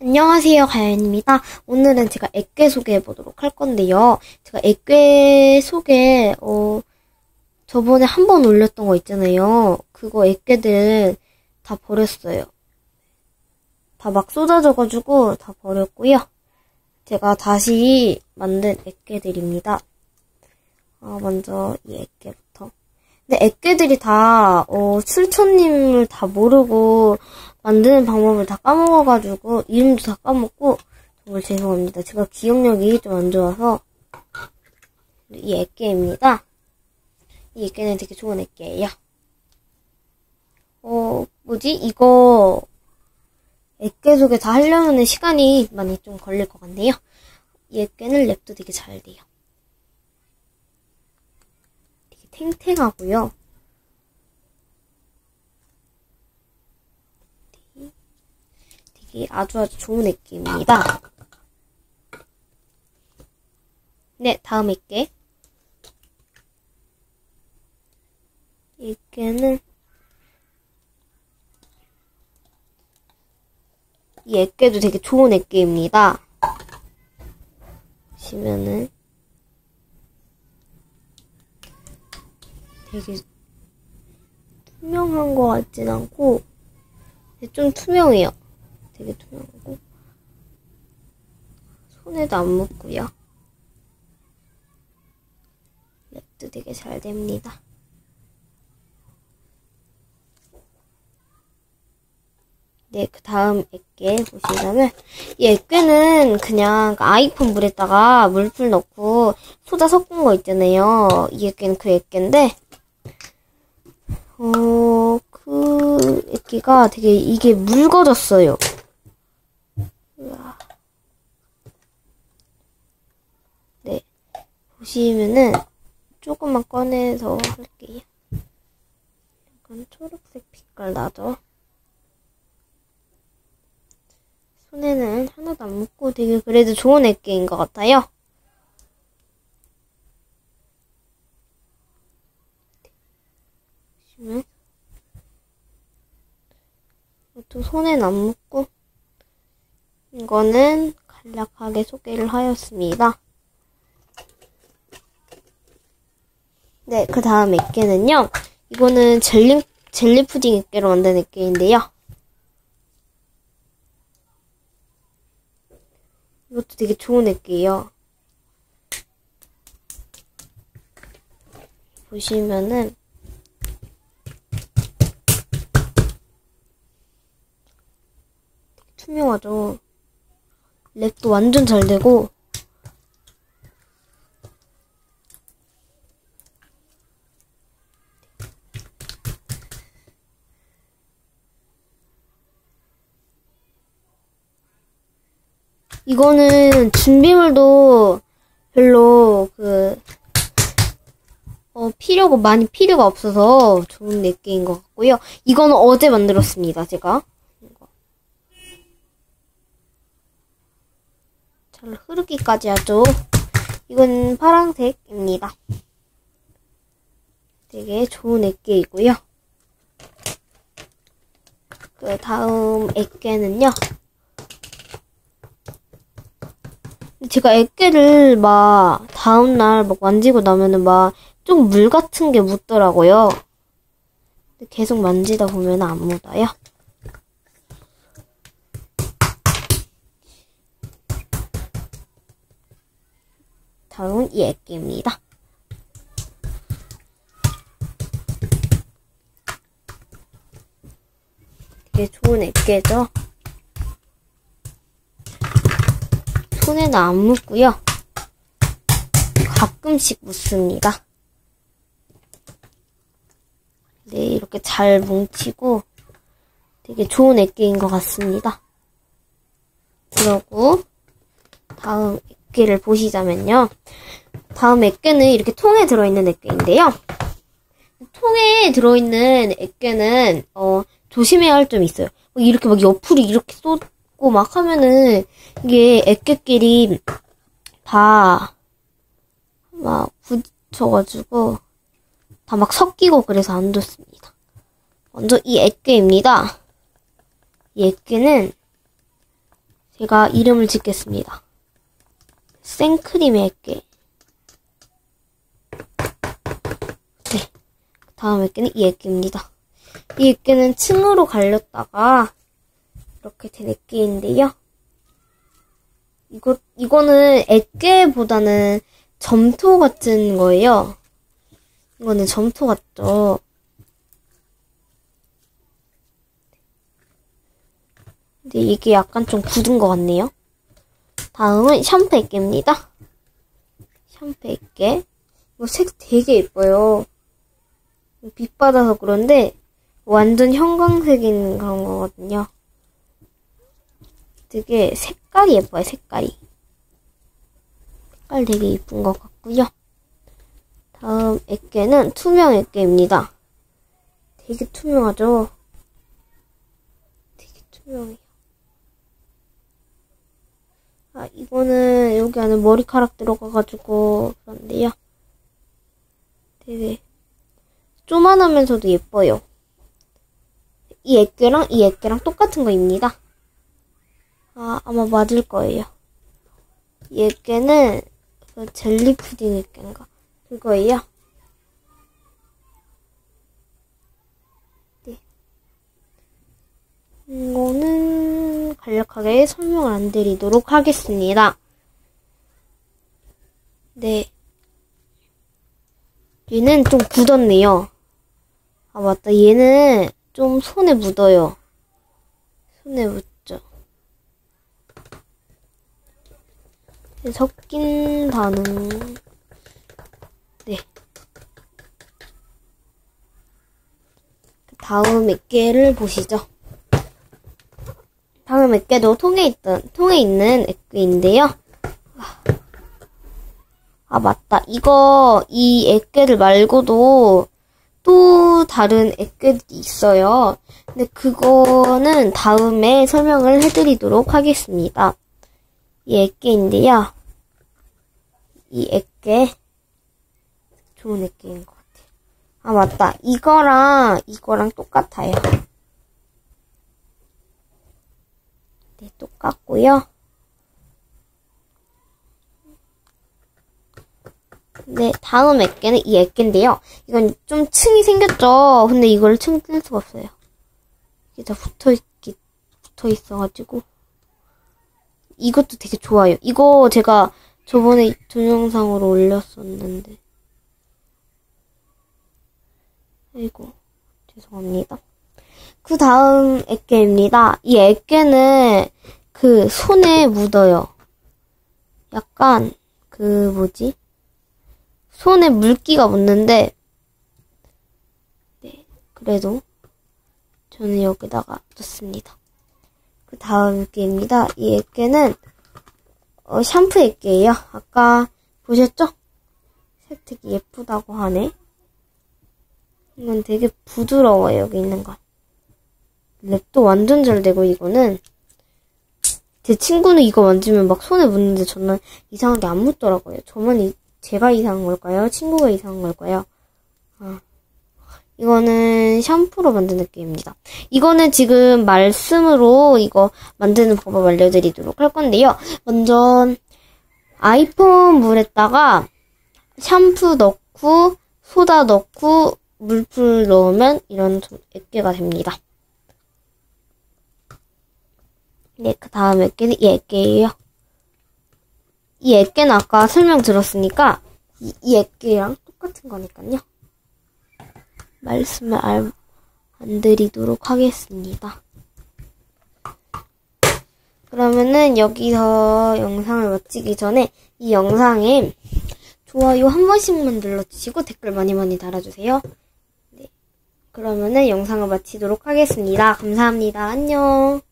안녕하세요, 가연입니다. 오늘은 제가 액괴 소개해 보도록 할 건데요. 제가 액괴 소개, 어, 저번에 한 번 올렸던 거 있잖아요. 그거 액괴들 다 버렸어요. 다 막 쏟아져가지고 다 버렸고요. 제가 다시 만든 액괴들입니다. 어, 먼저 이 액괴부터. 근데 액괴들이 다, 어, 출처님을 다 모르고 만드는 방법을 다 까먹어가지고, 이름도 다 까먹고, 정말 죄송합니다. 제가 기억력이 좀 안 좋아서, 이 액괴입니다. 이 액괴는 되게 좋은 액괴예요. 어, 뭐지? 이거, 액괴 속에 다 하려면 시간이 많이 좀 걸릴 것 같네요. 이 액괴는 랩도 되게 잘 돼요. 되게 탱탱하고요. 되게 아주 아주 좋은 액괴입니다. 네, 다음 액괴. 이 액괴는 이 액괴도 되게 좋은 액괴입니다. 보시면은 되게 투명한 것 같진 않고 좀 투명해요. 되게 투명하고 손에도 안 묻고요. 랩도 되게 잘 됩니다. 네, 그 다음 액괴 보시자면, 이 액괴는 그냥 그 아이폰 물에다가 물풀 넣고 소다 섞은 거 있잖아요. 이 액괴는 그 액괴인데, 어, 그 액괴가 되게 이게 묽어졌어요. 네, 보시면은 조금만 꺼내서 할게요. 약간 초록색 빛깔 나죠? 손에는 하나도 안 묻고 되게 그래도 좋은 액기인 것 같아요. 보시면 이것도 손에는 안 묻고 이거는 간략하게 소개를 하였습니다. 네, 그 다음 액계는요. 이거는 젤리, 젤리 푸딩 액계로 만든 액계인데요. 이것도 되게 좋은 액기예요. 보시면은 투명하죠. 랩도 완전 잘 되고 이거는 준비물도 별로 그, 어, 필요가, 많이 필요가 없어서 좋은 넷개인 것 같고요. 이거는 어제 만들었습니다, 제가. 잘 흐르기까지 하죠. 이건 파란색입니다. 되게 좋은 액계이고요. 그 다음 액계는요. 제가 액괴를 막 다음날 막 만지고 나면은 막 좀 물 같은 게 묻더라고요. 계속 만지다 보면 안 묻어요. 다음은 이 액괴입니다. 되게 좋은 액괴죠. 손에는 안 묻고요. 가끔씩 묻습니다. 네, 이렇게 잘 뭉치고 되게 좋은 액기인 것 같습니다. 그러고 다음 액기를 보시자면요. 다음 액괴는 이렇게 통에 들어있는 액괴인데요. 통에 들어있는 액괴는 어, 조심해야 할 점이 있어요. 이렇게 막 옆으로 이렇게 쏟 있고 막 하면은 이게 애깨끼리 다막 붙여가지고 다 막 섞이고 그래서 안 좋습니다. 먼저 이 액괴입니다. 이 액괴는 제가 이름을 짓겠습니다. 생크림의 액계. 네. 다음 액계는 이 액계입니다. 이 액계는 층으로 갈렸다가 이렇게 된 액계인데요. 이거, 이거는 액계보다는 점토 같은 거예요. 이거는 점토 같죠. 근데 이게 약간 좀 굳은 것 같네요. 다음은. 샴푸 액계. 이거 색 되게 예뻐요. 빛 받아서 그런데 완전 형광색인 그런 거거든요. 되게 색깔이 예뻐요, 색깔이. 색깔 되게 예쁜 것 같고요. 다음 액계는 투명 액계입니다. 되게 투명하죠? 되게 투명해요. 아, 이거는 여기 안에 머리카락 들어가가지고 그런데요. 되게 쪼만하면서도 예뻐요. 이 액계랑 이 액계랑 똑같은 거입니다. 아, 아마 맞을 거예요. 이 액계는 그 젤리 푸딩 액계인가? 그거예요. 이거는 간략하게 설명을 안 드리도록 하겠습니다. 네. 얘는 좀 굳었네요. 아, 맞다. 얘는 좀 손에 묻어요. 손에 묻죠. 섞인 반응. 네. 다음 몇 개를 보시죠. 다음 몇 개도 통에 있던, 통에 있는 액괴인데요. 아, 맞다. 이거, 이 액괴들 말고도 또 다른 액괴들이 있어요. 근데 그거는 다음에 설명을 해드리도록 하겠습니다. 이 액괴인데요. 이 액괴, 좋은 액괴인 것 같아요. 아, 맞다. 이거랑, 이거랑 똑같아요. 네, 똑같고요. 네, 다음 액계는 이 액계인데요. 이건 좀 층이 생겼죠? 근데 이걸 층 뜰 수가 없어요. 이게 다 붙어 있기, 붙어 있어가지고. 이것도 되게 좋아요. 이거 제가 저번에 동영상으로 올렸었는데. 아이고, 죄송합니다. 그 다음 액계입니다. 이 액계는 그 손에 묻어요. 약간 그 뭐지? 손에 물기가 묻는데 네, 그래도 저는 여기다가 뒀습니다. 그 다음 액계입니다. 이 액계는 어, 샴푸 액계예요. 아까 보셨죠? 색 되게 예쁘다고 하네. 이건 되게 부드러워요, 여기 있는 건. 랩도 완전 잘 되고, 이거는. 제 친구는 이거 만지면 막 손에 묻는데 저는 이상하게 안 묻더라고요. 저만 이, 제가 이상한 걸까요? 친구가 이상한 걸까요? 아. 이거는 샴푸로 만드는 게임입니다. 이거는 지금 말씀으로 이거 만드는 방법 알려드리도록 할 건데요. 먼저 아이폰 물에다가 샴푸 넣고 소다 넣고 물풀 넣으면 이런 액계가 됩니다. 네, 그 다음 액계는 이 액계예요. 이 액계는 아까 설명 들었으니까 이, 이 액계랑 똑같은 거니까요. 말씀을 알, 안 드리도록 하겠습니다. 그러면은 여기서 영상을 마치기 전에 이 영상에 좋아요 한 번씩만 눌러주시고 댓글 많이 많이 달아주세요. 네. 그러면은 영상을 마치도록 하겠습니다. 감사합니다. 안녕.